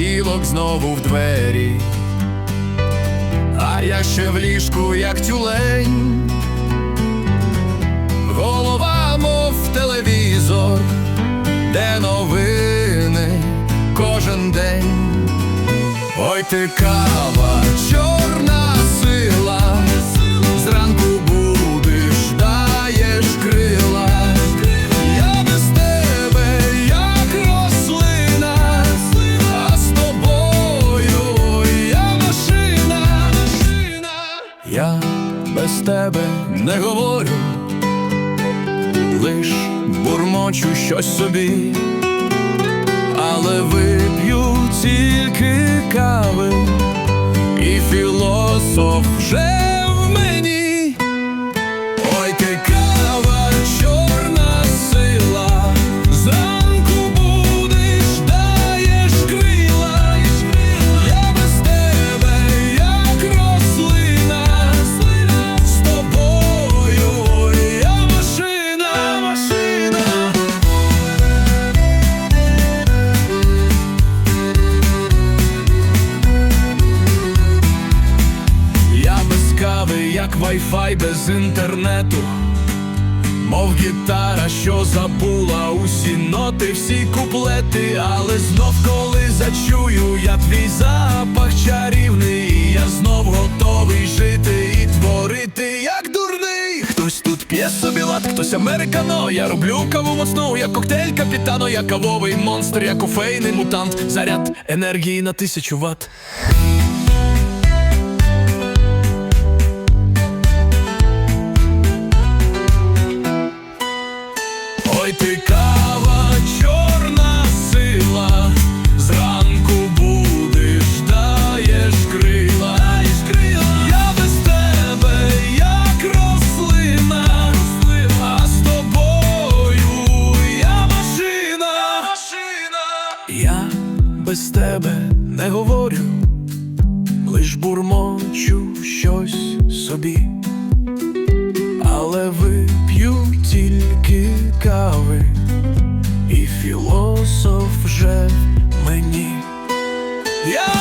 понеділок знову в двері, а я ще в ліжку, як тюлень, голова, мов телевізор, де новини кожен день. Ой ти кава, чорна тебе не говорю, лиш бурмочу щось собі. Але вип'ю тільки кави, і філософ вже як вайфай без інтернету, мов гітара, що забула усі ноти, всі куплети, але знов коли зачую, я твій запах чарівний, я знов готовий жити і творити, як дурний. Хтось тут п'є собі лад, хтось американо. Я роблю каву моцну, як коктейль капітано, я кавовий монстр, я кофейний мутант, заряд енергії на тисячу ватт. Без тебе не говорю, лиш бурмочу щось собі. Але вип'ю тільки кави, і філософ вже мені. Я